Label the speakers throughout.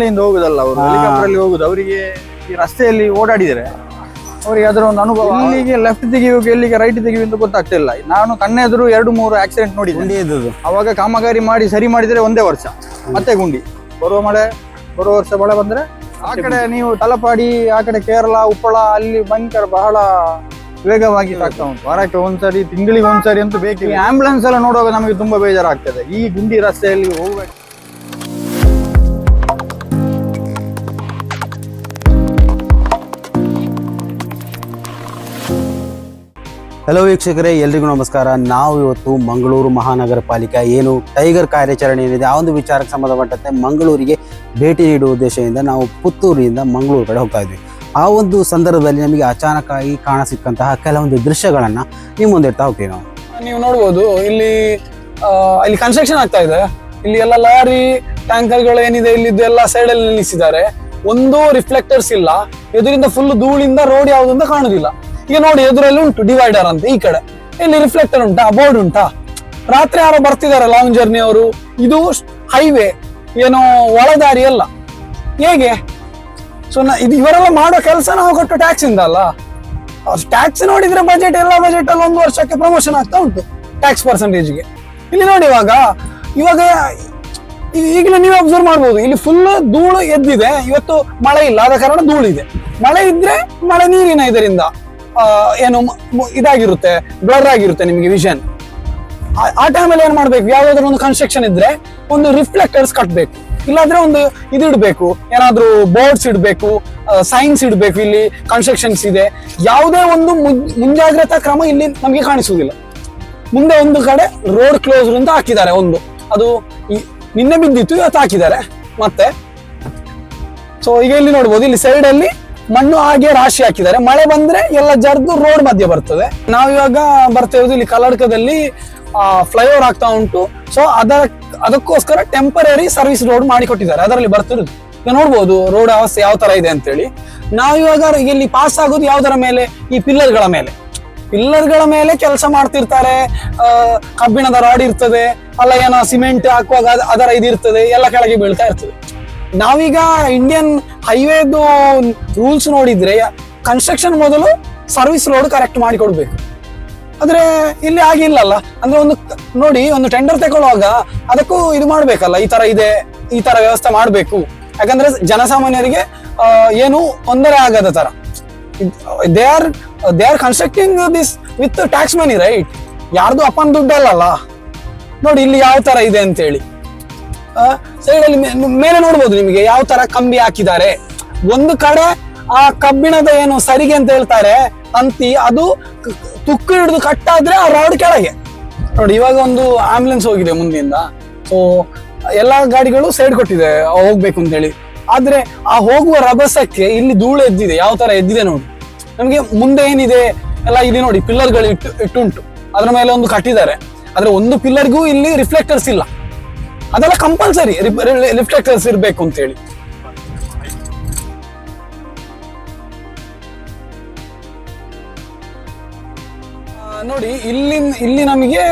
Speaker 1: ಹೋಗುದಲ್ಲ ಅವರು. ಹೆಲಿಕಾಪ್ಟರ್ ಅಲ್ಲಿ ಹೋಗುದು ಅವರಿಗೆ ಈ ರಸ್ತೆಯಲ್ಲಿ ಓಡಾಡಿದರೆ ಅವರಿಗೆ ಅದರ ಒಂದು ಅನುಭವ. ಇಲ್ಲಿಗೆ ಲೆಫ್ಟ್ ತೆಗಿಬೇಕು ಎಲ್ಲಿಗೆ ರೈಟ್ ತೆಗಿಬೇಕು ಅಂತ ಗೊತ್ತಾಗ್ತಿಲ್ಲ. ನಾನು ಕಣ್ಣೆದುರು ಎರಡು ಮೂರು ಆಕ್ಸಿಡೆಂಟ್ ನೋಡಿದ್ದೆ ಅವಾಗ ಕಾಮಗಾರಿ ಮಾಡಿ ಸರಿ ಮಾಡಿದ್ರೆ ಒಂದೇ ವರ್ಷ. ಮತ್ತೆ ಗುಂಡಿ. ಬರುವ ಮಳೆ ಬರುವ ವರ್ಷ ಮಳೆ ಬಂದ್ರೆ ಆ ಕಡೆ ನೀವು ತಲಪಾಡಿ ಆ ಕಡೆ ಕೇರಳ ಉಪ್ಪಳ ಅಲ್ಲಿ ಭಯಂಕರ ಬಹಳ ವೇಗವಾಗಿ ಆಗ್ತಾ ಉಂಟು. ವಾರಕ್ಕೆ ಒಂದ್ಸರಿ ತಿಂಗಳಿಗೆ ಒಂದ್ಸರಿ ಅಂತೂ ಬೇಕಿಲ್ಲ ಆಂಬುಲೆನ್ಸ್ ಎಲ್ಲ ನೋಡುವಾಗ ನಮಗೆ ತುಂಬಾ ಬೇಜಾರಾಗ್ತದೆ. ಈ ಗುಂಡಿ ರಸ್ತೆಯಲ್ಲಿ ಹೋಗ್ಬೇಕು
Speaker 2: ಹಲೋ ವೀಕ್ಷಕರೇ, ಎಲ್ರಿಗೂ ನಮಸ್ಕಾರ. ನಾವು ಇವತ್ತು ಮಂಗಳೂರು ಮಹಾನಗರ ಪಾಲಿಕೆ ಏನು ಟೈಗರ್ ಕಾರ್ಯಾಚರಣೆ ಏನಿದೆ, ಆ ಒಂದು ವಿಚಾರಕ್ಕೆ ಸಂಬಂಧಪಟ್ಟಂತೆ ಮಂಗಳೂರಿಗೆ ಭೇಟಿ ನೀಡುವ ಉದ್ದೇಶದಿಂದ ನಾವು ಪುತ್ತೂರಿನಿಂದ ಮಂಗಳೂರು ಕಡೆ ಹೋಗ್ತಾ ಇದ್ವಿ. ಆ ಒಂದು ಸಂದರ್ಭದಲ್ಲಿ ನಮಗೆ ಅಚಾನಕ್ಕಾಗಿ ಕಾಣಸಿಕ್ಕಂತಹ ಕೆಲವೊಂದು ದೃಶ್ಯಗಳನ್ನು ನಿಮ್ಮ ಮುಂದೆ ಇಡ್ತಾ ಹೋಗ್ತೀವಿ ನಾವು.
Speaker 3: ನೀವು ನೋಡ್ಬೋದು, ಇಲ್ಲಿ ಇಲ್ಲಿ ಕನ್ಸ್ಟ್ರಕ್ಷನ್ ಆಗ್ತಾ ಇದೆ. ಇಲ್ಲಿ ಎಲ್ಲ ಲಾರಿ ಟ್ಯಾಂಕರ್ಗಳು ಏನಿದೆ, ಇಲ್ಲಿದ್ದು ಎಲ್ಲ ಸೈಡ್ ಅಲ್ಲಿ ನಿಲ್ಲಿಸಿದ್ದಾರೆ. ಒಂದು ರಿಫ್ಲೆಕ್ಟರ್ಸ್ ಇಲ್ಲ. ಎದುರಿಂದ ಫುಲ್ ಧೂಳಿಂದ ರೋಡ್ ಯಾವ್ದು ಅಂತ ಕಾಣುದಿಲ್ಲ. ಈಗ ನೋಡಿ ಎದುರಲ್ಲಿ ಉಂಟು ಡಿವೈಡರ್ ಅಂತ, ಈ ಕಡೆ. ಇಲ್ಲಿ ರಿಫ್ಲೆಕ್ಟರ್ ಉಂಟಾ ಬೋರ್ಡ್ ಉಂಟಾ. ರಾತ್ರಿ ಯಾರೋ ಬರ್ತಿದ್ದಾರೆ ಲಾಂಗ್ ಜರ್ನಿ ಅವರು, ಇದು ಹೈವೇ ಏನೋ ಒಳದಾರಿ ಅಲ್ಲ. ಹೇಗೆ? ಸೊ ಇದು ಇವರೆಲ್ಲ ಮಾಡೋ ಕೆಲಸ ನಾವು ಕೊಟ್ಟು ಟ್ಯಾಕ್ಸ್ ಇಂದ ಅಲ್ಲ? ಟ್ಯಾಕ್ಸ್ ನೋಡಿದ್ರೆ ಬಜೆಟ್ ಎಲ್ಲ ಬಜೆಟ್ ಅಲ್ಲಿ ಒಂದು ವರ್ಷಕ್ಕೆ ಪ್ರಮೋಷನ್ ಆಗ್ತಾ ಉಂಟು ಟ್ಯಾಕ್ಸ್ ಪರ್ಸೆಂಟೇಜ್ಗೆ ಇಲ್ಲಿ ನೋಡಿ ಇವಾಗ ಇವಾಗ ಈಗಲೂ ನೀವು ಅಬ್ಸರ್ವ್ ಮಾಡ್ಬೋದು, ಇಲ್ಲಿ ಫುಲ್ ಧೂಳು ಎದ್ದಿದೆ, ಇವತ್ತು ಮಳೆ ಇಲ್ಲ, ಆದ ಕಾರಣ ಧೂಳಿದೆ. ಮಳೆ ಇದ್ರೆ ಮಳೆ ನೀರಿನ ಇದರಿಂದ. ಏನು ಇದಾಗಿರುತ್ತೆ ಬ್ಲರ್ ಆಗಿರುತ್ತೆ ನಿಮಗೆ ವಿಷನ್ ಆ ಟೈಮಲ್ಲಿ ಏನ್ ಮಾಡ್ಬೇಕು? ಯಾವ್ದಾದ್ರು ಒಂದು ಕನ್ಸ್ಟ್ರಕ್ಷನ್ ಇದ್ರೆ ಒಂದು ರಿಫ್ಲೆಕ್ಟರ್ಸ್ ಕಟ್ಬೇಕು. ಇಲ್ಲಾಂದ್ರೆ ಒಂದು ಇದು ಇಡಬೇಕು. ಏನಾದ್ರೂ ಬೋರ್ಡ್ಸ್ ಇಡಬೇಕು ಸೈನ್ಸ್ ಇಡಬೇಕು ಇಲ್ಲಿ ಕನ್ಸ್ಟ್ರಕ್ಷನ್ಸ್ ಇದೆ. ಯಾವುದೇ ಒಂದು ಮುಂಜಾಗ್ರತಾ ಕ್ರಮ ಇಲ್ಲಿ ನಮಗೆ ಕಾಣಿಸುವುದಿಲ್ಲ. ಮುಂದೆ ಒಂದು ಕಡೆ ರೋಡ್ ಕ್ಲೋಸ್ ಅಂತ ಹಾಕಿದ್ದಾರೆ ಒಂದು. ಅದು ನಿನ್ನೆ ಬಿದ್ದಿತ್ತು, ಇವತ್ತು ಹಾಕಿದ್ದಾರೆ. ಮತ್ತೆ ಸೊ ಈಗ ಇಲ್ಲಿ ನೋಡ್ಬೋದು, ಇಲ್ಲಿ ಸೈಡ್ ಅಲ್ಲಿ ಮಣ್ಣು ಹಾಗೆ ರಾಶಿ ಹಾಕಿದ್ದಾರೆ. ಮಳೆ ಬಂದ್ರೆ ಎಲ್ಲ ಜರ್ದು ರೋಡ್ ಮಧ್ಯೆ ಬರ್ತದೆ. ನಾವಿವಾಗ ಬರ್ತಾ ಇರೋದು ಇಲ್ಲಿ ಕಲ್ಲಡ್ಕದಲ್ಲಿ ಫ್ಲೈಓವರ್ ಆಗ್ತಾ ಉಂಟು. ಸೊ ಅದರ, ಅದಕ್ಕೋಸ್ಕರ ಟೆಂಪರರಿ ಸರ್ವಿಸ್ ರೋಡ್ ಮಾಡಿಕೊಟ್ಟಿದ್ದಾರೆ. ಅದರಲ್ಲಿ ಬರ್ತಿರೋದು. ನೋಡ್ಬೋದು ರೋಡ್ ಅವಸ್ಥೆ ಯಾವ ತರ ಇದೆ ಅಂತೇಳಿ. ನಾವಿವಾಗ ಇಲ್ಲಿ ಪಾಸ್ ಆಗೋದು ಯಾವ್ದರ ಮೇಲೆ? ಈ ಪಿಲ್ಲರ್ಗಳ ಮೇಲೆ. ಪಿಲ್ಲರ್ಗಳ ಮೇಲೆ ಕೆಲಸ ಮಾಡ್ತಿರ್ತಾರೆ. ಕಬ್ಬಿಣದ ರಾಡ್ ಇರ್ತದೆ. ಅಲ್ಲ ಏನೋ ಸಿಮೆಂಟ್ ಹಾಕುವಾಗ ಅದ್- ಅದರ ಇದಿರ್ತದೆ. ಎಲ್ಲ ಕೆಳಗೆ ಬೀಳ್ತಾ ಇರ್ತದೆ. ನಾವೀಗ ಇಂಡಿಯನ್ ಹೈವೇದು ರೂಲ್ಸ್ ನೋಡಿದ್ರೆ ಕನ್ಸ್ಟ್ರಕ್ಷನ್ ಮೊದಲು ಸರ್ವಿಸ್ ರೋಡ್ ಕರೆಕ್ಟ್ ಮಾಡಿ ಕೊಡ್ಬೇಕು. ಆದ್ರೆ ಇಲ್ಲಿ ಆಗಿಲ್ಲಲ್ಲ ಅಂದ್ರೆ ಒಂದು ನೋಡಿ, ಒಂದು ಟೆಂಡರ್ ತಗೊಳ್ಳುವಾಗ ಅದಕ್ಕೂ ಇದು ಮಾಡ್ಬೇಕಲ್ಲ, ಈ ತರ ಇದೆ, ಈ ತರ ವ್ಯವಸ್ಥೆ ಮಾಡ್ಬೇಕು. ಯಾಕಂದ್ರೆ ಜನಸಾಮಾನ್ಯರಿಗೆ ಏನು ತೊಂದರೆ ಆಗದ ತರ. They are they are constructing this with tax money right ಯಾರ್ದು ಅಪ್ಪನ ಅಲ್ಲಲ್ಲ ನೋಡಿ, ಇಲ್ಲಿ ಯಾವ ತರ ಇದೆ ಅಂತೇಳಿ. ಸೈಡ್ ಅಲ್ಲಿ ಮೇ- ಮೇಲೆ ನೋಡ್ಬೋದು ನಿಮಗೆ ಯಾವ ತರ ಕಂಬಿ ಹಾಕಿದ್ದಾರೆ. ಒಂದು ಕಡೆ ಆ ಕಬ್ಬಿಣದ ಏನು ಸರಿಗೆ ಅಂತ ಹೇಳ್ತಾರೆ ಅಂತಿ ಅದು ತುಕ್ಕು ಹಿಡಿದು ಕಟ್ಟಾದ್ರೆ ಆ ರಾಡ್ ಕೆಳಗೆ. ನೋಡಿ, ಇವಾಗ ಒಂದು ಆಂಬುಲೆನ್ಸ್ ಹೋಗಿದೆ ಮುಂದಿಂದ ಸೊ ಎಲ್ಲಾ ಗಾಡಿಗಳು ಸೈಡ್ ಕೊಟ್ಟಿದೆ, ಹೋಗ್ಬೇಕು ಅಂತ ಹೇಳಿ ಆದ್ರೆ ಆ ಹೋಗುವ ರಭಸಕ್ಕೆ ಇಲ್ಲಿ ಧೂಳು ಎದ್ದಿದೆ. ಯಾವ ತರ ಎದ್ದಿದೆ ನೋಡಿ. ನಮಗೆ ಮುಂದೆ ಏನಿದೆ, ಎಲ್ಲ ಇಲ್ಲಿ ನೋಡಿ ಪಿಲ್ಲರ್ಗಳು ಇಟ್ಟು ಇಟ್ಟುಂಟು. ಅದ್ರ ಮೇಲೆ ಒಂದು ಕಟ್ಟಿದ್ದಾರೆ ಆದ್ರೆ ಒಂದು ಪಿಲ್ಲರ್ಗೂ ಇಲ್ಲಿ ರಿಫ್ಲೆಕ್ಟರ್ಸ್ ಇಲ್ಲ. ಅದೆಲ್ಲ ಕಂಪಲ್ಸರಿ ರಿಫ್ಲೆಕ್ಟರ್ಸ್ ಇರಬೇಕು ಅಂತ ಹೇಳಿ ನೋಡಿ ಇಲ್ಲಿ ಇಲ್ಲಿ ನಮಗೆ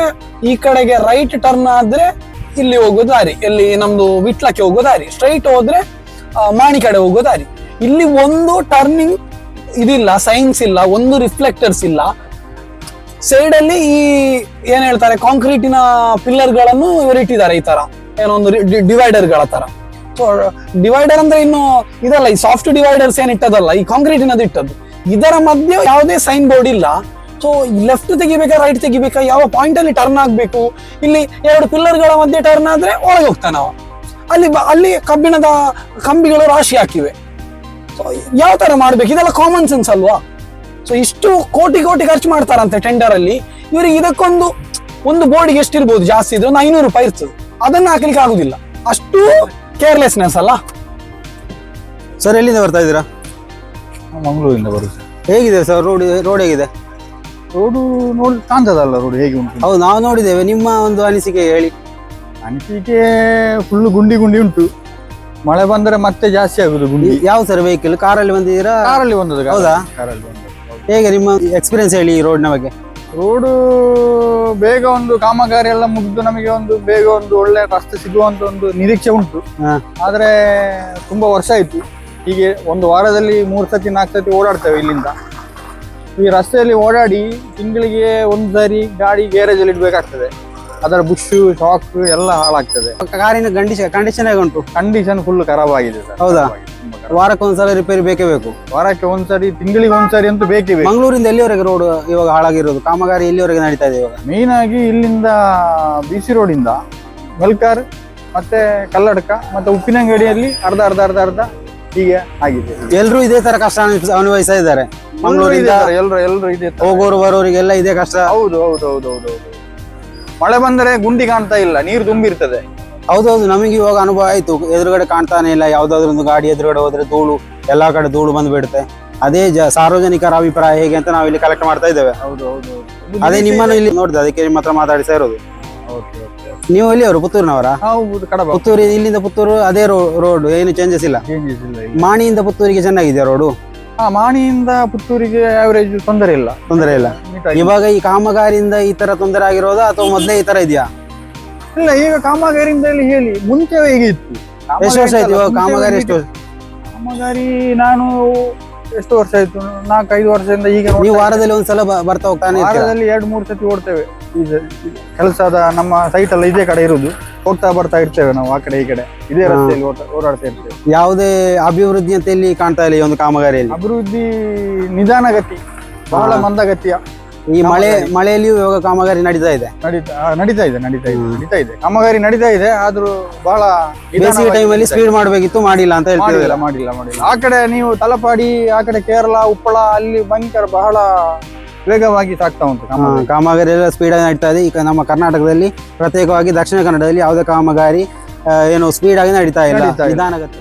Speaker 3: ಈ ಕಡೆಗೆ ರೈಟ್ ಟರ್ನ್ ಆದ್ರೆ ಇಲ್ಲಿ ಹೋಗೋ ದಾರಿ. ಇಲ್ಲಿ ನಮ್ದು ವಿಟ್ಲಕ್ಕೆ ಹೋಗೋ ದಾರಿ. ಸ್ಟ್ರೈಟ್ ಹೋದ್ರೆ ಮಾಣಿ ಕಡೆ ಹೋಗೋ ದಾರಿ. ಇಲ್ಲಿ ಒಂದು ಟರ್ನಿಂಗ್ ಇದಿಲ್ಲ ಸೈನ್ಸ್ ಇಲ್ಲ, ಒಂದು ರಿಫ್ಲೆಕ್ಟರ್ಸ್ ಇಲ್ಲ. ಸೈಡ್ ಅಲ್ಲಿ ಈ, ಏನ್ ಹೇಳ್ತಾರೆ ಕಾಂಕ್ರೀಟಿನ ಪಿಲ್ಲರ್ಗಳನ್ನು ಇವರಿಟ್ಟಿದ್ದಾರೆ ಈ ತರ. ಏನೋ ಒಂದು ಡಿವೈಡರ್ಗಳ ತರ. ಸೊ ಡಿವೈಡರ್ ಅಂದ್ರೆ ಇನ್ನು ಇದಲ್ಲ, ಈ ಸಾಫ್ಟ್ ಡಿವೈಡರ್ಸ್ ಏನ್ ಇಟ್ಟದಲ್ಲ, ಈ ಕಾಂಕ್ರೀಟಿನದು ಇಟ್ಟದ್ದು. ಇದರ ಮಧ್ಯೆ ಯಾವುದೇ ಸೈನ್ ಬೋರ್ಡ್ ಇಲ್ಲ. ಸೊ ಲೆಫ್ಟ್ ತೆಗಿಬೇಕಾ ರೈಟ್ ತೆಗಿಬೇಕಾ, ಯಾವ ಪಾಯಿಂಟ್ ಅಲ್ಲಿ ಟರ್ನ್ ಆಗ್ಬೇಕು? ಇಲ್ಲಿ ಎರಡು ಪಿಲ್ಲರ್ಗಳ ಮಧ್ಯೆ ಟರ್ನ್ ಆದ್ರೆ ಒಳಗೆ ಹೋಗ್ತಾನೆ ಅವ ಅಲ್ಲಿ ಅಲ್ಲಿ ಕಬ್ಬಿಣದ ಕಂಬಿಗಳು ರಾಶಿ ಹಾಕಿವೆ. ಸೊ ಯಾವ ತರ ಮಾಡ್ಬೇಕು? ಇದೆಲ್ಲ ಕಾಮನ್ ಸೆನ್ಸ್ ಅಲ್ವಾ? ಸೊ ಇಷ್ಟು ಕೋಟಿ ಕೋಟಿ ಖರ್ಚು ಮಾಡ್ತಾರಂತೆ ಟೆಂಡರ್ ಅಲ್ಲಿ. ಇವರಿಗೆ ಇದಕ್ಕೊಂದು, ಒಂದು ಬೋರ್ಡ್ಗೆ ಎಷ್ಟಿರ್ಬೋದು? ಜಾಸ್ತಿ ಇದ್ರೆ ಒಂದು ಐನೂರು ರೂಪಾಯಿ ಇರ್ತದೆ. ಅದನ್ನ ಹಾಕ್ಲಿಕ್ಕೆ ಆಗುದಿಲ್ಲ. ಅಷ್ಟು ಕೇರ್ಲೆಸ್ನೆಸ್ ಅಲ್ಲ.
Speaker 2: ಸರ್ ಎಲ್ಲಿಂದ ಬರ್ತಾ ಇದ್ದೀರಾ?
Speaker 1: ಮಂಗಳೂರಿಂದ ಬರುತ್ತೆ.
Speaker 2: ಹೇಗಿದೆ ಸರ್ ರೋಡ್ ರೋಡ್ ಹೇಗಿದೆ?
Speaker 1: ರೋಡು ನೋಡಿ ಕಾಣ್ತದಲ್ಲ ರೋಡ್ ಹೇಗೆ ಉಂಟು
Speaker 2: ಹೌದು ನಾವು ನೋಡಿದ್ದೇವೆ. ನಿಮ್ಮ ಒಂದು ಅನಿಸಿಕೆ ಹೇಳಿ.
Speaker 1: ಅನಿಸಿಕೆ ಫುಲ್ ಗುಂಡಿ ಗುಂಡಿ ಉಂಟು. ಮಳೆ ಬಂದರೆ ಮತ್ತೆ ಜಾಸ್ತಿ ಆಗುದು ಗುಂಡಿ.
Speaker 2: ಯಾವ ಸರ್ ವೆಹಿಕಲ್ ಕಾರಲ್ಲಿ ಬಂದಿದ್ದೀರಾ?
Speaker 1: ಕಾರಲ್ಲಿ ಬಂದದ್ದು
Speaker 2: ಹೌದಾ?
Speaker 1: ಕಾರಲ್ಲಿ ಬಂದದ್ದು.
Speaker 2: ಹೇಗೆ ನಿಮ್ಮ ಎಕ್ಸ್ಪೀರಿಯನ್ಸ್ ಹೇಳಿ ಈ ರೋಡ್ನ ಬಗ್ಗೆ?
Speaker 1: ರೋಡು ಬೇಗ ಒಂದು ಕಾಮಗಾರಿ ಎಲ್ಲ ಮುಗಿದು ನಮಗೆ ಒಂದು ಬೇಗ ಒಂದು ಒಳ್ಳೆ ರಸ್ತೆ ಸಿಗುವಂತ ಒಂದು ನಿರೀಕ್ಷೆ ಉಂಟು. ಆದ್ರೆ ತುಂಬಾ ವರ್ಷ ಆಯ್ತು. ಹೀಗೆ ಒಂದು ವಾರದಲ್ಲಿ ಮೂರ್ ಸತಿ ನಾಲ್ಕು ಸತಿ ಓಡಾಡ್ತೇವೆ ಇಲ್ಲಿಂದ. ಈ ರಸ್ತೆಯಲ್ಲಿ ಓಡಾಡಿ ತಿಂಗಳಿಗೆ ಒಂದು ಸಾರಿ ಗಾಡಿ ಗ್ಯಾರೇಜ್ ಅಲ್ಲಿ ಇಡ್ಬೇಕಾಗ್ತದೆ. ಅದರ ಬುಷ್ ಶಾಕ್ ಎಲ್ಲ ಹಾಳಾಗ್ತದೆ.
Speaker 2: ಕಾರಿನ ಕಂಡೀಷನ್ ಕಂಡೀಷನ್ ಆಗಿ ಉಂಟು
Speaker 1: ಕಂಡೀಷನ್ ಫುಲ್ ಖರಾಬ್ ಆಗಿದೆ ಸರ್.
Speaker 2: ಹೌದಾ?
Speaker 1: ವಾರಕ್ಕೆ ಒಂದ್ಸಲ
Speaker 2: ವಾರಕ್ಕೊಂದ್ಸಲ ರಿಪೇರಿ ಬೇಕೇ ಬೇಕು?
Speaker 1: ವಾರಕ್ಕೆ ಒಂದ್ಸರಿ ತಿಂಗಳಿಗೆ ಒಂದ್ಸರಿ ಅಂತೂ ಬೇಕೇ ಬೇಕು.
Speaker 2: ಮಂಗಳೂರಿಂದ ಎಲ್ಲಿವರೆಗೆ ರೋಡ್ ಇವಾಗ ಹಾಳಾಗಿರೋದು? ಕಾಮಗಾರಿ ಎಲ್ಲಿವರೆಗೆ ನಡೀತಾ ಇದೆ ಇವಾಗ?
Speaker 1: ಮೇನ್ ಆಗಿ ಇಲ್ಲಿಂದ ಬಿ ಸಿ ರೋಡಿಂದ ಮಲ್ಕಾರ್ ಮತ್ತೆ ಕಲ್ಲಡ್ಕ ಮತ್ತೆ ಉಪ್ಪಿನಂಗಡಿಯಲ್ಲಿ ಅರ್ಧ ಅರ್ಧ ಅರ್ಧ ಅರ್ಧ ಹೀಗೆ ಆಗಿದೆ.
Speaker 2: ಎಲ್ರು ಇದೇ ತರ ಕಷ್ಟ ಅನುಭವಿಸ- ಅನುಭವಿಸ್ತಾ ಇದ್ದಾರೆ? ಮಂಗಳೂರಿಂದ
Speaker 1: ಎಲ್ಲರೂ ಎಲ್ಲರೂ ಇದೆ.
Speaker 2: ಹೋಗೋರು ಬರೋರಿಗೆಲ್ಲ ಇದೇ ಕಷ್ಟ?
Speaker 1: ಹೌದು ಹೌದು ಹೌದು ಹೌದು. ಮಳೆ ಬಂದರೆ ಗುಂಡಿ ಕಾಣ್ತಾ ಇಲ್ಲ ನೀರು ತುಂಬಿರ್ತದೆ
Speaker 2: ಹೌದೌದು ನಮಗೆ ಇವಾಗ ಅನುಭವ ಆಯ್ತು. ಎದುರುಗಡೆ ಕಾಣ್ತಾನೆ ಇಲ್ಲ ಯಾವ್ದಾದ್ರು ಒಂದು ಗಾಡಿ ಎದುರುಗಡೆ ಹೋದ್ರೆ ಧೂಳು ಎಲ್ಲಾ ಕಡೆ ಧೂಳು ಬಂದ್ಬಿಡುತ್ತೆ. ಅದೇ ಜ ಸಾರ್ವಜನಿಕರ ಅಭಿಪ್ರಾಯ ಹೇಗೆ ಅಂತ ನಾವು ಇಲ್ಲಿ ಕಲೆಕ್ಟ್ ಮಾಡ್ತಾ ಇದ್ದೇವೆ.
Speaker 1: ಹೌದು ಹೌದು
Speaker 2: ಅದೇ ನಿಮ್ಮನ್ನು ಇಲ್ಲಿ ನೋಡಿದೆ ಅದಕ್ಕೆ ನಿಮ್ಮ ಹತ್ರ ಮಾತಾಡಿಸ್ತಾ ಇರೋದು. ನೀವು ಎಲ್ಲಿಯವರು? ಪುತ್ತೂರಿನವರ?
Speaker 1: ಹೌದು ಕಡಬ.
Speaker 2: ಪುತ್ತೂರು ಇಲ್ಲಿಂದ ಪುತ್ತೂರು ಅದೇ ರೋಡ್ ಏನು ಚೇಂಜಸ್ ಇಲ್ಲ?
Speaker 1: ಇಲ್ಲ ಇಲ್ಲಿ.
Speaker 2: ಮಾಣಿಯಿಂದ ಪುತ್ತೂರಿಗೆ ಚೆನ್ನಾಗಿದೆಯಾ ರೋಡು?
Speaker 1: ಹಾ ಮಾಣಿಯಿಂದ ಪುತ್ತೂರಿಗೆ ಆವರೇಜ್ ತೊಂದರೆ ಇಲ್ಲ.
Speaker 2: ತೊಂದರೆ ಇಲ್ಲ. ಇವಾಗ ಈ ಕಾಮಗಾರಿಯಿಂದ ಈ ತರ ತೊಂದರೆ ಆಗಿರೋದಾ ಅಥವಾ ಮೊದಲೇ ಈ ತರ ಇದೆಯಾ?
Speaker 1: ಇಲ್ಲ ಈಗ ಕಾಮಗಾರಿಯಿಂದ ಇಲ್ಲಿ ಹೇಳಿ ಮುಂಚೆ ಹೇಗೆ ಇತ್ತು.
Speaker 2: ಎಷ್ಟು ವರ್ಷ ಆಯ್ತು ಇವಾಗ ಕಾಮಗಾರಿ ಎಷ್ಟು
Speaker 1: ಕಾಮಗಾರಿ ನಾನು ಎಷ್ಟು ವರ್ಷ ಆಯ್ತು? ನಾಲ್ಕೈದು ವರ್ಷದಿಂದ ಈಗ
Speaker 2: ನೀವು ವಾರದಲ್ಲಿ ಒಂದ್ಸಲ ಬ- ಬರ್ತಾ ಹೋಗ್ತಾನೆ ಇರ್ತೀರಾ?
Speaker 1: ವಾರದಲ್ಲಿ ಎರಡು ಮೂರು ಸತಿ ಓಡ್ತೇವೆ. ಈಗ ಕೆಲಸದ ನಮ್ಮ ಸೈಟ್ ಎಲ್ಲ ಇದೇ ಕಡೆ ಇರುದು. ಹೋಗ್ತಾ ಬರ್ತಾ ಇರ್ತೇವೆ ನಾವು ಆ ಕಡೆ ಈ ಕಡೆ. ಇದೇ ರಸ್ತೆಯಲ್ಲಿ ಓಟ- ಓಡಾಡ್ತಾ ಇರ್ತೇವೆ.
Speaker 2: ಯಾವುದೇ ಅಭಿವೃದ್ಧಿ ಅಂತ ಇಲ್ಲಿ ಕಾಣ್ತಾ ಇಲ್ಲ ಈ ಒಂದು ಕಾಮಗಾರಿಯಲ್ಲಿ?
Speaker 1: ಅಭಿವೃದ್ಧಿ ನಿಧಾನಗತಿ ಬಹಳ. ಮಂದಗತಿಯ.
Speaker 2: ಈ ಮಳೆ. ಮಳೆಯಲ್ಲಿಯೂ ಇವಾಗ ಕಾಮಗಾರಿ ನಡೀತಾ ಇದೆ.
Speaker 1: ನಡೀತಾ ನಡೀತಾ ಇದೆ ನಡೀತಾ ಇದೆ ನಡೀತಾ ಇದೆ. ಕಾಮಗಾರಿ ನಡೀತಾ ಇದೆ ಆದ್ರೂ ಬಹಳ
Speaker 2: ಬೇಸಿಗೆ ಟೈಮಲ್ಲಿ ಸ್ಪೀಡ್ ಮಾಡಬೇಕಿತ್ತು ಮಾಡಿಲ್ಲ ಅಂತ ಹೇಳ್ತಿಲ್ಲ
Speaker 1: ಮಾಡಿಲ್ಲ ಮಾಡಿಲ್ಲ ಮಾಡಿಲ್ಲ. ಆ ಕಡೆ ನೀವು ತಲಪಾಡಿ ಆ ಕಡೆ ಕೇರಳ ಉಪ್ಪಳ ಅಲ್ಲಿ ಭಯಂಕರ ಬಹಳ ವೇಗವಾಗಿ ಸಾಗ್ತಾ ಉಂಟು ಕಾಮಗಾರಿ.
Speaker 2: ಎಲ್ಲ ಸ್ಪೀಡ್ ಆಗಿ ನಡೀತಾ ಇದೆ. ಈಗ ನಮ್ಮ ಕರ್ನಾಟಕದಲ್ಲಿ ಪ್ರತ್ಯೇಕವಾಗಿ ದಕ್ಷಿಣ ಕನ್ನಡದಲ್ಲಿ ಯಾವುದೇ ಕಾಮಗಾರಿ ಏನು ಸ್ಪೀಡ್ ಆಗಿ ನಡೀತಾ ಇಲ್ಲ.
Speaker 1: ನಡೀತಾ ಇಲ್ಲ.
Speaker 2: ನಿಧಾನಗತಿ.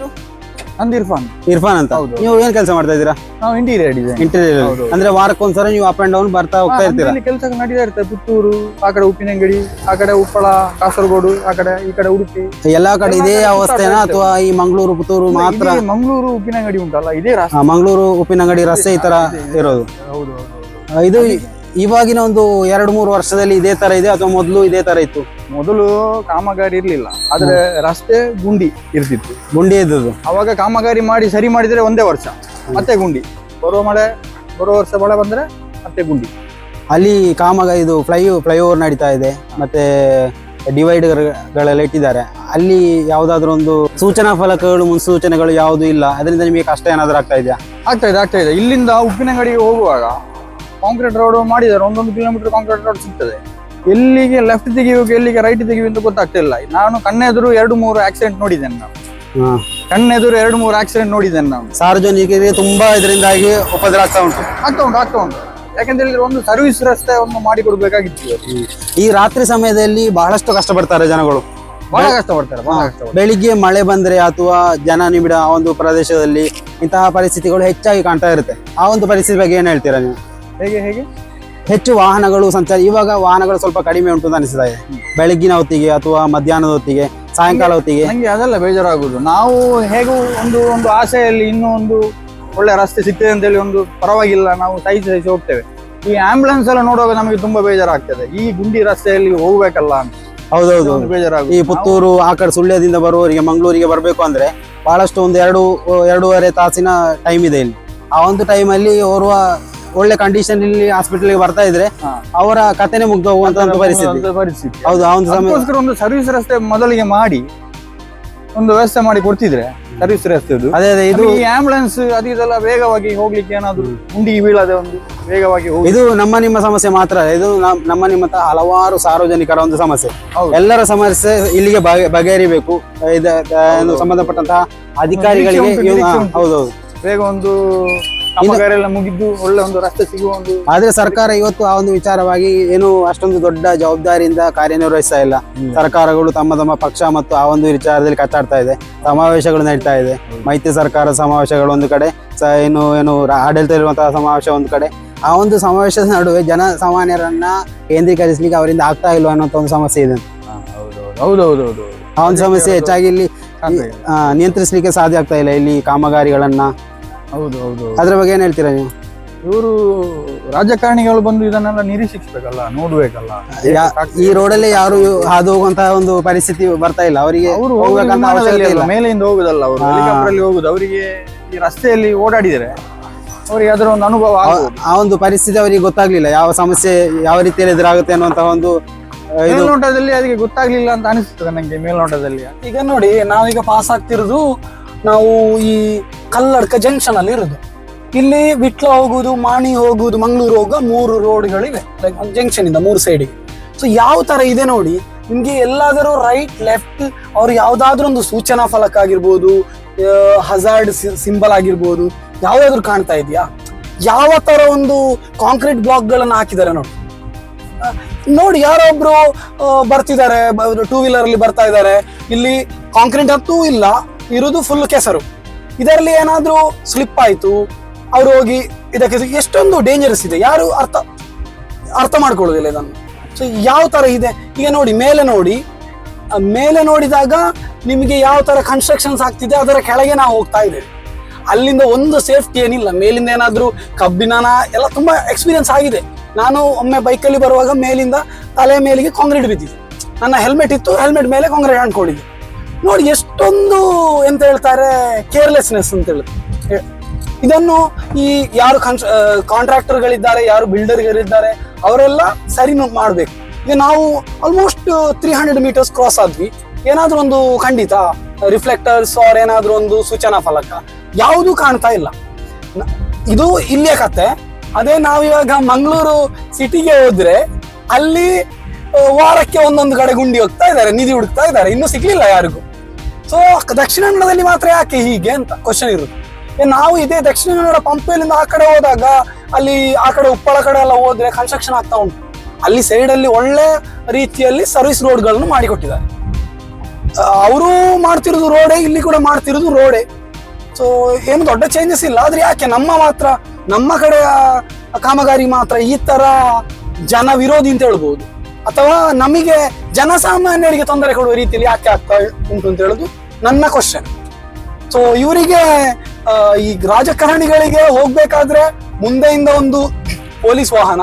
Speaker 1: ನಂದು ಇರ್ಫಾನ್.
Speaker 2: ಇರ್ಫಾನ್ ಅಂತ?
Speaker 1: ಹೌದು.
Speaker 2: ನೀವು ಏನ್ ಕೆಲಸ ಮಾಡ್ತಾ ಇದ್ದೀರಾ?
Speaker 1: ನಾವು ಇಂಟೀರಿಯರ್ ಡಿಸೈನ್
Speaker 2: ಇಂಟೀರಿಯರ್
Speaker 1: ಹೌದು.
Speaker 2: ಅಂದ್ರೆ ವಾರಕ್ಕೊಂದ್ಸಲ ನೀವು ಅಪ್ ಅಂಡ್ ಡೌನ್ ಬರ್ತಾ ಹೋಗ್ತಾ ಇರ್ತೀರಾ?
Speaker 1: ಕೆಲಸ ನಡೀತಾ ಇರ್ತದೆ ಪುತ್ತೂರು ಆ ಕಡೆ ಉಪ್ಪಿನಂಗಡಿ ಆ ಕಡೆ ಉಪ್ಪಳ ಕಾಸರಗೋಡು ಆ ಕಡೆ ಈ ಕಡೆ ಉಡುಪಿ.
Speaker 2: ಎಲ್ಲಾ ಕಡೆ ಇದೇ ಅವಸ್ಥೆನಾ ಅಥವಾ ಈ ಮಂಗಳೂರು ಪುತ್ತೂರು ಮಾತ್ರ?
Speaker 1: ಇದೇ ಮಂಗಳೂರು ಉಪ್ಪಿನಂಗಡಿ ಉಂಟಲ್ಲ ಇದೇ ರಾಷ್ಟ್ರ
Speaker 2: ಆ, ಮಂಗಳೂರು ಉಪ್ಪಿನಂಗಡಿ ರಸ್ತೆ ಈ ತರ ಇರೋದು.
Speaker 1: ಹೌದು ಹೌದು
Speaker 2: ಆ, ಇದು ಇವಾಗಿನ ಒಂದು ಎರಡು ಮೂರು ವರ್ಷದಲ್ಲಿ ಇದೇ ತರ ಇದೆ ಅಥವಾ ಮೊದಲು ಇದೇ ತರ ಇತ್ತು?
Speaker 1: ಮೊದಲು ಕಾಮಗಾರಿ ಇರ್ಲಿಲ್ಲ. ಆದ್ರೆ ರಸ್ತೆ ಗುಂಡಿ ಇರ್ತಿತ್ತು.
Speaker 2: ಗುಂಡಿ ಇದ್ದದ್ದು.
Speaker 1: ಅವಾಗ ಕಾಮಗಾರಿ ಮಾಡಿ ಸರಿ ಮಾಡಿದ್ರೆ ಒಂದೇ ವರ್ಷ. ಮತ್ತೆ ಗುಂಡಿ. ಬರುವ ಮಳೆ ಬರುವ ವರ್ಷ ಮಳೆ ಬಂದ್ರೆ ಮತ್ತೆ ಗುಂಡಿ.
Speaker 2: ಅಲ್ಲಿ ಕಾಮಗಾರಿ ಇದು ಫ್ಲೈ ಫ್ಲೈಓವರ್ ನಡೀತಾ ಇದೆ. ಮತ್ತೆ ಡಿವೈಡ್ ಗಳೆಲ್ಲ ಇಟ್ಟಿದ್ದಾರೆ. ಅಲ್ಲಿ ಯಾವ್ದಾದ್ರು ಒಂದು ಸೂಚನಾ ಫಲಕಗಳು ಮುನ್ಸೂಚನೆಗಳು ಯಾವುದು ಇಲ್ಲ. ಅದರಿಂದ ನಿಮಗೆ ಕಷ್ಟ ಏನಾದ್ರೂ ಆಗ್ತಾ ಇದೆಯಾ?
Speaker 1: ಆಗ್ತಾ ಇದೆ ಆಗ್ತಾ ಇದೆ. ಇಲ್ಲಿಂದ ಉಪ್ಪಿನಂಗಡಿಗೆ ಹೋಗುವಾಗ ಕಾಂಕ್ರೀಟ್ ರೋಡ್ ಮಾಡಿದ್ದಾರೆ. ಒಂದೊಂದು ಕಿಲೋಮೀಟರ್ ಕಾಂಕ್ರೀಟ್ ರೋಡ್ ಸಿಗ್ತದೆ. ಎಲ್ಲಿಗೆ ಲೆಫ್ಟ್ ತೆಗಿಬೇಕು ಎಲ್ಲಿಗೆ ರೈಟ್ ತೆಗಿಬೇಕು ಅಂತ ಗೊತ್ತಾಗ್ತಿಲ್ಲ. ನಾನು ಕಣ್ಣೆದುರು ಎರಡು ಮೂರು ಆಕ್ಸಿಡೆಂಟ್ ನೋಡಿದ್ದೇನೆ ನಾನು. ಕಣ್ಣೆದುರು ಎರಡು ಮೂರು ಆಕ್ಸಿಡೆಂಟ್ ನೋಡಿದ್ದೇನೆ ನಾವು
Speaker 2: ಸಾರ್ವಜನಿಕರಿಗೆ ತುಂಬಾ ಇದರಿಂದಾಗಿ ಉಪದ್ರ ಆಗ್ತಾ ಉಂಟು.
Speaker 1: ಆಗ್ತಾ ಉಂಟು ಆಗ್ತಾ ಉಂಟು. ಯಾಕಂತ ಹೇಳಿದ್ರೆ ಒಂದು ಸರ್ವಿಸ್ ರಸ್ತೆ ಒಂದು ಮಾಡಿ ಕೊಡ್ಬೇಕಾಗಿತ್ತು
Speaker 2: ಈ ರಾತ್ರಿ ಸಮಯದಲ್ಲಿ ಬಹಳಷ್ಟು ಕಷ್ಟಪಡ್ತಾರೆ ಜನಗಳು.
Speaker 1: ಬಹಳ ಕಷ್ಟ ಪಡ್ತಾರೆ ಬಹಳ ಕಷ್ಟ ಪಡ್ತಾರೆ
Speaker 2: ಬೆಳಿಗ್ಗೆ ಮಳೆ ಬಂದ್ರೆ ಅಥವಾ ಜನ ನಿಬಿಡ ಆ ಒಂದು ಪ್ರದೇಶದಲ್ಲಿ ಇಂತಹ ಪರಿಸ್ಥಿತಿಗಳು ಹೆಚ್ಚಾಗಿ ಕಾಣ್ತಾ ಇರುತ್ತೆ. ಆ ಒಂದು ಪರಿಸ್ಥಿತಿ ಬಗ್ಗೆ ಏನ್ ಹೇಳ್ತೀರಾ ನೀವು?
Speaker 1: ಹೇಗೆ ಹೇಗೆ?
Speaker 2: ಹೆಚ್ಚು ವಾಹನಗಳು ಸಂಚಾರ ಇವಾಗ ವಾಹನಗಳು ಸ್ವಲ್ಪ ಕಡಿಮೆ ಉಂಟು ಅಂತ ಅನಿಸ್ತಾ ಇದೆ. ಬೆಳಗ್ಗಿನ ಹೊತ್ತಿಗೆ ಅಥವಾ ಮಧ್ಯಾಹ್ನದ ಹೊತ್ತಿಗೆ ಸಾಯಂಕಾಲ ಹೊತ್ತಿಗೆ.
Speaker 1: ನಂಗೆ ಅದೆಲ್ಲ ಬೇಜಾರಾಗುದು ನಾವು ಹೇಗೂ ಒಂದು ಒಂದು ಆಸೆಯಲ್ಲಿ ಇನ್ನೂ ಒಂದು ಒಳ್ಳೆ ರಸ್ತೆ ಸಿಗ್ತದೆ ಅಂತ ಹೇಳಿ ಒಂದು ಪರವಾಗಿಲ್ಲ ನಾವು ಸಹಿಸಿ ಸಹಿಸಿ ಹೋಗ್ತೇವೆ. ಈ ಆಂಬುಲೆನ್ಸ್ ಎಲ್ಲ ನೋಡುವಾಗ ನಮಗೆ ತುಂಬಾ ಬೇಜಾರಾಗ್ತದೆ. ಈ ಗುಂಡಿ ರಸ್ತೆಯಲ್ಲಿ ಹೋಗ್ಬೇಕಲ್ಲ ಅಂತ.
Speaker 2: ಹೌದೌದು.
Speaker 1: ಒಂದು
Speaker 2: ಈ ಪುತ್ತೂರು ಆ ಕಡೆ ಸುಳ್ಯದಿಂದ ಬರುವವರಿಗೆ ಮಂಗಳೂರಿಗೆ ಬರಬೇಕು ಅಂದ್ರೆ ಬಹಳಷ್ಟು ಒಂದು ಎರಡು ಎರಡೂವರೆ ತಾಸಿನ ಟೈಮ್ ಇದೆ ಇಲ್ಲಿ. ಆ ಒಂದು ಟೈಮಲ್ಲಿ ಓರ್ವ ಒಳ್ಳೆ ಕಂಡೀಷನ್ ಇಲ್ಲಿ ಹಾಸ್ಪಿಟಲ್ಗೆ ಬರ್ತಾ ಇದ್ರೆ ಅವರ ಕಥೆನೆ ಮುಗ್ದು ಹೋಗುವಂತ ಒಂದು ಪರಿಸ್ಥಿತಿ. ಹೌದು ಆ ಒಂದು ಸಮಯ
Speaker 1: ಅದಕ್ಕೋಸ್ಕರ ಒಂದು ಸರ್ವಿಸ್ ರಸ್ತೆ ಮೊದಲಿಗೆ ಮಾಡಿ ಒಂದು ವ್ಯವಸ್ಥೆ ಮಾಡಿ ಕೊಡ್ತಿದ್ರೆ ಸರ್ವಿಸ್ ರಸ್ತೆದು.
Speaker 2: ಅದೇ ಅದೇ ಇದು
Speaker 1: ಈ ಆಂಬುಲೆನ್ಸ್ ಅದು ಇದೆಲ್ಲ ವೇಗವಾಗಿ ಹೋಗ್ಲಿಕ್ಕೆ ಏನಾದ್ರು ಗುಂಡಿಗೆ ಬೀಳದೆ ಒಂದು ವೇಗವಾಗಿ ಹೋಗಿ
Speaker 2: ಇದು ನಮ್ಮ ನಿಮ್ಮ ಸಮಸ್ಯೆ ಮಾತ್ರ ಅಲ್ಲ, ಇದು ನಮ್- ನಮ್ಮ ನಿಮ್ಮ ತ- ಹಲವಾರು ಸಾರ್ವಜನಿಕರ ಒಂದು ಸಮಸ್ಯೆ.
Speaker 1: ಹೌದು.
Speaker 2: ಎಲ್ಲರ ಸಮಸ್ಯೆ ಇಲ್ಲಿಗೆ ಬಗೆ- ಬಗೆಹರಿಬೇಕು. ಇದ ಏನು ಸಂಬಂಧಪಟ್ಟಂತಹ ಅಧಿಕಾರಿಗಳಿಗೆ
Speaker 1: ನಿರೀಕ್ಷೆ ಉಂಟು,
Speaker 2: ಇವ್ನು-
Speaker 1: ನಿರೀಕ್ಷೆ ಉಂಟು.
Speaker 2: ಹೌದೌದು
Speaker 1: ಬೇಗ ಒಂದು ಕಾಮಗಾರಿ ಮುಗಿದ್ದು ಒಳ್ಳೆ ಒಂದು ರಸ್ತೆ ಸಿಗುವ ಒಂದು
Speaker 2: ಆದ್ರೆ ಸರ್ಕಾರ ಇವತ್ತು ಆ ಒಂದು ವಿಚಾರವಾಗಿ ಏನು ಅಷ್ಟೊಂದು ದೊಡ್ಡ ಜವಾಬ್ದಾರಿಯಿಂದ ಕಾರ್ಯನಿರ್ವಹಿಸ್ತಾ ಇಲ್ಲ. ಸರ್ಕಾರಗಳು ತಮ್ಮ ತಮ್ಮ ಪಕ್ಷ ಮತ್ತು ಆ ಒಂದು ವಿಚಾರದಲ್ಲಿ ಕಚ್ಚಾಡ್ತಾ ಇದೆ. ಸಮಾವೇಶಗಳು ನಡೀತಾ ಇದೆ. ಮೈತ್ರಿ ಸರ್ಕಾರ ಸಮಾವೇಶಗಳು ಒಂದು ಕಡೆ ಏನು ಏನು ಆಡಳಿತ ಇರುವಂತಹ ಸಮಾವೇಶ ಒಂದು ಕಡೆ. ಆ ಒಂದು ಸಮಾವೇಶದ ನಡುವೆ ಜನ ಸಾಮಾನ್ಯರನ್ನ ಕೇಂದ್ರೀಕರಿಸಲಿಕ್ಕೆ ಅವರಿಂದ ಆಗ್ತಾ ಇಲ್ಲ ಅನ್ನೋ ಒಂದು ಸಮಸ್ಯೆ ಇದೆ. ಆ ಒಂದು ಸಮಸ್ಯೆ ಹೆಚ್ಚಾಗಿ ಇಲ್ಲಿ ನಿಯಂತ್ರಿಸಲಿಕ್ಕೆ ಸಾಧ್ಯ ಆಗ್ತಾ ಇಲ್ಲ ಇಲ್ಲಿ ಕಾಮಗಾರಿಗಳನ್ನ.
Speaker 1: ಹೌದು ಹೌದು
Speaker 2: ಅದ್ರ ಬಗ್ಗೆ ಏನ್ ಹೇಳ್ತೀರಾ ನೀವು?
Speaker 1: ಇವರು ರಾಜಕಾರಣಿಗಳು ಬಂದು ಇದನ್ನೆಲ್ಲ ನಿರೀಕ್ಷಿಸ್ಬೇಕಲ್ಲ ನೋಡ್ಬೇಕಲ್ಲ.
Speaker 2: ಯಾ- ಈ ರೋಡಲ್ಲಿ ಯಾರು ಹಾದು ಹೋಗುವಂತಹ ಒಂದು ಪರಿಸ್ಥಿತಿ ಬರ್ತಾ ಇಲ್ಲ. ಅವರಿಗೆ
Speaker 1: ಅವರು
Speaker 2: ಹೋಗ್ಬೇಕಂತ ಅವಶ್ಯಕತೆ ಇಲ್ಲ.
Speaker 1: ಮೇಲೆಯಿಂದ ಹೋಗುದಲ್ಲ ಅವರು ಹೆಲಿಕಾಪ್ಟರ್ ಅಲ್ಲಿ ಹೋಗುದು. ಅವರಿಗೆ ಈ ರಸ್ತೆಯಲ್ಲಿ ಓಡಾಡಿದರೆ ಅವರಿಗೆ ಅದರ ಒಂದು ಅನುಭವ ಆಗ್ಬೋದು.
Speaker 2: ಆ ಒಂದು ಪರಿಸ್ಥಿತಿ ಅವರಿಗೆ ಗೊತ್ತಾಗ್ಲಿಲ್ಲ. ಯಾವ ಸಮಸ್ಯೆ ಯಾವ ರೀತಿಯಲ್ಲಿ ಎದುರಾಗುತ್ತೆ ಅನ್ನುವಂತಹ ಒಂದು ಆ, ಇದು
Speaker 1: ಮೇಲ್ನೋಟದಲ್ಲಿ ಅದಕ್ಕೆ ಗೊತ್ತಾಗ್ಲಿಲ್ಲ ಅಂತ ಅನಿಸ್ತದೆ ನಂಗೆ ಮೇಲ್ನೋಟದಲ್ಲಿ.
Speaker 3: ಈಗ ನೋಡಿ ನಾವೀಗ ಪಾಸ್ ಆಗ್ತಿರೋದು ನಾವು ಈ ಕಲ್ಲಡ್ಕ ಜಂಕ್ಷನ್ ಅಲ್ಲಿ ಇರೋದು. ಇಲ್ಲಿ ವಿಟ್ಲ ಹೋಗುದು, ಮಾಣಿ ಹೋಗುದು, ಮಂಗಳೂರು ಹೋಗುವ ಮೂರು ರೋಡ್ಗಳಿವೆ. ಲೈಕ್ ಜಂಕ್ಷನ್ ಇಂದ ಮೂರು ಸೈಡಿಗೆ ಸೊ ಯಾವ ತರ ಇದೆ ನೋಡಿ, ನಿಮ್ಗೆ ಎಲ್ಲಾದರೂ ರೈಟ್ ಲೆಫ್ಟ್ ಅವ್ರು ಯಾವ್ದಾದ್ರು ಒಂದು ಸೂಚನಾ ಫಲಕ ಆಗಿರ್ಬೋದು ಹಜಾರ್ಡ್ ಸಿಂಬಲ್ ಆಗಿರ್ಬೋದು, ಯಾವ್ದಾದ್ರು ಕಾಣ್ತಾ ಇದೆಯಾ? ಯಾವ ತರ ಒಂದು ಕಾಂಕ್ರೀಟ್ ಬ್ಲಾಕ್ ಗಳನ್ನ ಹಾಕಿದ್ದಾರೆ ನೋಡಿ. ನೋಡಿ ಯಾರೊಬ್ರು ಬರ್ತಿದ್ದಾರೆ ಟೂ ವೀಲರ್ ಅಲ್ಲಿ ಬರ್ತಾ ಇದ್ದಾರೆ. ಇಲ್ಲಿ ಕಾಂಕ್ರೀಟ್ ಅಂತೂ ಇಲ್ಲ ಇರುವುದು ಫುಲ್ ಕೆಸರು. ಇದರಲ್ಲಿ ಏನಾದರೂ ಸ್ಲಿಪ್ ಆಯ್ತು, ಅವ್ರು ಹೋಗಿ ಇದಕ್ಕೆ ಎಷ್ಟೊಂದು ಡೇಂಜರಸ್ ಇದೆ. ಯಾರು ಅರ್ಥ ಅರ್ಥ ಮಾಡ್ಕೊಳ್ಳೋದಿಲ್ಲ ಇದನ್ನು. ಸೊ ಯಾವ ತರ ಇದೆ? ಈಗ ನೋಡಿ, ಮೇಲೆ ನೋಡಿ. ಮೇಲೆ ನೋಡಿದಾಗ ನಿಮಗೆ ಯಾವ ತರ ಕನ್ಸ್ಟ್ರಕ್ಷನ್ಸ್ ಆಗ್ತಿದೆ, ಅದರ ಕೆಳಗೆ ನಾವು ಹೋಗ್ತಾ ಇದ್ದೇವೆ. ಅಲ್ಲಿಂದ ಒಂದು ಸೇಫ್ಟಿ ಏನಿಲ್ಲ. ಮೇಲಿಂದ ಏನಾದರೂ ಕಬ್ಬಿಣನ ಎಲ್ಲ ತುಂಬಾ ಎಕ್ಸ್ಪೀರಿಯನ್ಸ್ ಆಗಿದೆ. ನಾನು ಒಮ್ಮೆ ಬೈಕಲ್ಲಿ ಬರುವಾಗ ಮೇಲಿಂದ ತಲೆ ಮೇಲಿಗೆ ಕಾಂಕ್ರೀಟ್ ಬಿದ್ದಿದೆ. ನನ್ನ ಹೆಲ್ಮೆಟ್ ಇತ್ತು ಹೆಲ್ಮೆಟ್ ಮೇಲೆ ಕಾಂಕ್ರೀಟ್ ಅಂದ್ಕೊಂಡಿದ್ದೆ ನೋಡಿ, ಎಷ್ಟೊಂದು ಎಂತ ಹೇಳ್ತಾರೆ ಕೇರ್ಲೆಸ್ನೆಸ್ ಅಂತ ಹೇಳಿ. ಇದನ್ನು ಈ ಯಾರು ಕನ್ಸ್ ಕಾಂಟ್ರಾಕ್ಟರ್ಗಳಿದ್ದಾರೆ ಯಾರು ಬಿಲ್ಡರ್ಗಳಿದ್ದಾರೆ ಅವರೆಲ್ಲ ಸರಿ ಮಾಡಬೇಕು. ಈಗ ನಾವು almost three hundred meters cross ಆದ್ವಿ. ಏನಾದ್ರೂ ಒಂದು ಖಂಡಿತ ರಿಫ್ಲೆಕ್ಟರ್ಸ್ ಅವ್ರ ಏನಾದ್ರೂ ಒಂದು ಸೂಚನಾ ಫಲಕ, ಯಾವುದು ಕಾಣ್ತಾ ಇಲ್ಲ. ಇದು ಇಲ್ಲಿಯ ಕತೆ. ಅದೇ ನಾವಿವಾಗ ಮಂಗಳೂರು ಸಿಟಿಗೆ ಹೋದ್ರೆ, ಅಲ್ಲಿ ವಾರಕ್ಕೆ ಒಂದೊಂದು ಕಡೆ ಗುಂಡಿ ಹೋಗ್ತಾ ಇದ್ದಾರೆ, ನಿಧಿ ಹುಡುಕ್ತಾ ಇದ್ದಾರೆ. ಇನ್ನೂ ಸಿಗ್ಲಿಲ್ಲ ಯಾರಿಗೂ. ಸೊ ದಕ್ಷಿಣ ಕನ್ನಡದಲ್ಲಿ ಮಾತ್ರ ಯಾಕೆ ಹೀಗೆ ಅಂತ ಕ್ವಶನ್ ಇರುತ್ತೆ. ನಾವು ಇದೇ ದಕ್ಷಿಣ ಕನ್ನಡ ಪಂಪೆಲಿಂದ ಆ ಕಡೆ ಹೋದಾಗ ಅಲ್ಲಿ ಆ ಕಡೆ ಉಪ್ಪಳ ಕಡೆ ಎಲ್ಲ ಹೋದ್ರೆ ಕನ್ಸ್ಟ್ರಕ್ಷನ್ ಆಗ್ತಾ ಉಂಟು. ಅಲ್ಲಿ ಸೈಡ್ ಅಲ್ಲಿ ಒಳ್ಳೆ ರೀತಿಯಲ್ಲಿ ಸರ್ವಿಸ್ ರೋಡ್ಗಳನ್ನು ಮಾಡಿಕೊಟ್ಟಿದ್ದಾರೆ. ಅವರು ಮಾಡ್ತಿರೋದು ರೋಡೇ ಇಲ್ಲಿ ಕೂಡ ಮಾಡ್ತಿರೋದು ರೋಡೇ ಸೊ ಏನು ದೊಡ್ಡ ಚೇಂಜಸ್ ಇಲ್ಲ. ಆದ್ರೆ ಯಾಕೆ? ನಮ್ಮ ಮಾತ್ರ, ನಮ್ಮ ಕಡೆಯ ಕಾಮಗಾರಿ ಮಾತ್ರ ಈ ತರ ಜನ ವಿರೋಧಿ ಅಂತ ಹೇಳ್ಬೋದು. ಅಥವಾ ನಮಗೆ ಜನಸಾಮಾನ್ಯರಿಗೆ ತೊಂದರೆ ಕೊಡುವ ರೀತಿಯಲ್ಲಿ ಯಾಕೆ ಆಗ್ತಾ ಉಂಟು ಅಂತ ಹೇಳುದು ನನ್ನ ಕ್ವಶನ್ ಸೊ ಇವರಿಗೆ ಈ ರಾಜಕಾರಣಿಗಳಿಗೆ ಹೋಗ್ಬೇಕಾದ್ರೆ ಮುಂದೆಯಿಂದ ಒಂದು ಪೊಲೀಸ್ ವಾಹನ,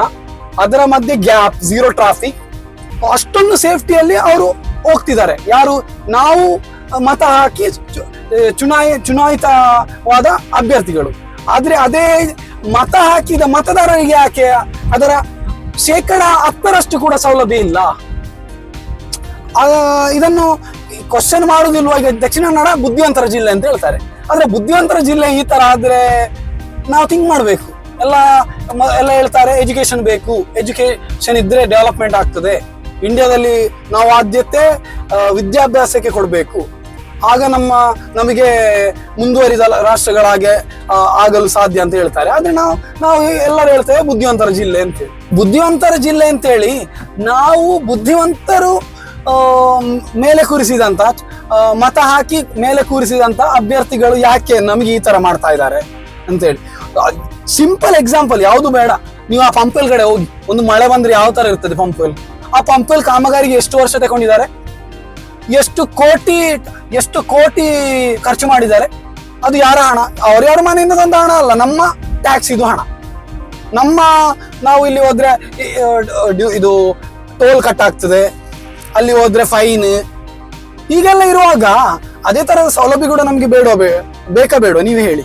Speaker 3: ಅದರ ಮಧ್ಯೆ ಗ್ಯಾಪ್ ಝೀರೋ ಟ್ರಾಫಿಕ್ ಅಷ್ಟೊಂದು ಸೇಫ್ಟಿಯಲ್ಲಿ ಅವರು ಹೋಗ್ತಿದ್ದಾರೆ. ಯಾರು, ನಾವು ಮತ ಹಾಕಿ ಚುನಾಯಿ ಚುನಾಯ, ಚುನಾಯಿತವಾದ ಅಭ್ಯರ್ಥಿಗಳು. ಆದ್ರೆ ಅದೇ ಮತ ಹಾಕಿದ ಮತದಾರರಿಗೆ ಯಾಕೆ ಅದರ ಶೇಕಡ ಹತ್ತರಷ್ಟು ಕೂಡ ಸೌಲಭ್ಯ ಇಲ್ಲ. ಇದನ್ನು ಕ್ವಶನ್ ಮಾಡುವುದಿಲ್ವಾ? ಈಗ ದಕ್ಷಿಣ ಕನ್ನಡ ಬುದ್ಧಿವಂತರ ಜಿಲ್ಲೆ ಅಂತ ಹೇಳ್ತಾರೆ. ಆದ್ರೆ ಬುದ್ಧಿವಂತರ ಜಿಲ್ಲೆ ಈ ತರ ಆದ್ರೆ ನಾವು ಥಿಂಕ್ ಮಾಡಬೇಕು. ಎಲ್ಲ ಎಲ್ಲ ಹೇಳ್ತಾರೆ ಎಜುಕೇಶನ್ ಬೇಕು. ಎಜುಕೇಶನ್ ಇದ್ರೆ ಡೆವಲಪ್ಮೆಂಟ್ ಆಗ್ತದೆ. ಇಂಡಿಯಾದಲ್ಲಿ ನಾವು ಆದ್ಯತೆ ವಿದ್ಯಾಭ್ಯಾಸಕ್ಕೆ ಕೊಡಬೇಕು. ಆಗ ನಮ್ಮ, ನಮಗೆ ಮುಂದುವರಿದ ರಾಷ್ಟ್ರಗಳಾಗೆ ಆಗಲು ಸಾಧ್ಯ ಅಂತ ಹೇಳ್ತಾರೆ. ಆದ್ರೆ ನಾವು ನಾವು ಎಲ್ಲರೂ ಹೇಳ್ತೇವೆ ಬುದ್ಧಿವಂತರ ಜಿಲ್ಲೆ ಅಂತೇಳಿ ಬುದ್ಧಿವಂತರ ಜಿಲ್ಲೆ ಅಂತೇಳಿ ನಾವು ಬುದ್ಧಿವಂತರು ಮೇಲೆ ಕೂರಿಸಿದಂತ ಮತ ಹಾಕಿ ಮೇಲೆ ಕೂರಿಸಿದಂತ ಅಭ್ಯರ್ಥಿಗಳು ಯಾಕೆ ನಮಗೆ ಈ ತರ ಮಾಡ್ತಾ ಇದ್ದಾರೆ ಅಂತೇಳಿ ಸಿಂಪಲ್ ಎಕ್ಸಾಂಪಲ್ ಯಾವುದು ಬೇಡ. ನೀವು ಆ ಪಂಪಲ್ ಕಡೆ ಹೋಗಿ, ಒಂದು ಮಳೆ ಬಂದ್ರೆ ಯಾವ ತರ ಇರ್ತದೆ ಪಂಪಲ್ ಆ ಪಂಪಲ್ ಕಾಮಗಾರಿಗೆ ಎಷ್ಟು ವರ್ಷ ತಗೊಂಡಿದ್ದಾರೆ? ಎಷ್ಟು ಕೋಟಿ ಎಷ್ಟು ಕೋಟಿ ಖರ್ಚು ಮಾಡಿದ್ದಾರೆ, ಅದು ಯಾರ ಹಣ? ಅವ್ರ್ಯಾರ ಮನೆಯಿಂದ ತಂದ ಹಣ ಅಲ್ಲ, ನಮ್ಮ ಟ್ಯಾಕ್ಸ್ ಇದು ಹಣ. ನಮ್ಮ ನಾವು ಇಲ್ಲಿ ಹೋದ್ರೆ ಇದು ಟೋಲ್ ಕಟ್ ಆಗ್ತದೆ ಅಲ್ಲಿ ಹೋದ್ರೆ ಫೈನ್. ಹೀಗೆಲ್ಲ ಇರುವಾಗ ಅದೇ ತರದ ಸೌಲಭ್ಯ ಕೂಡ ನಮ್ಗೆ ಬೇಡ ಬೇಕಾ ಬೇಡ ನೀವೇ ಹೇಳಿ.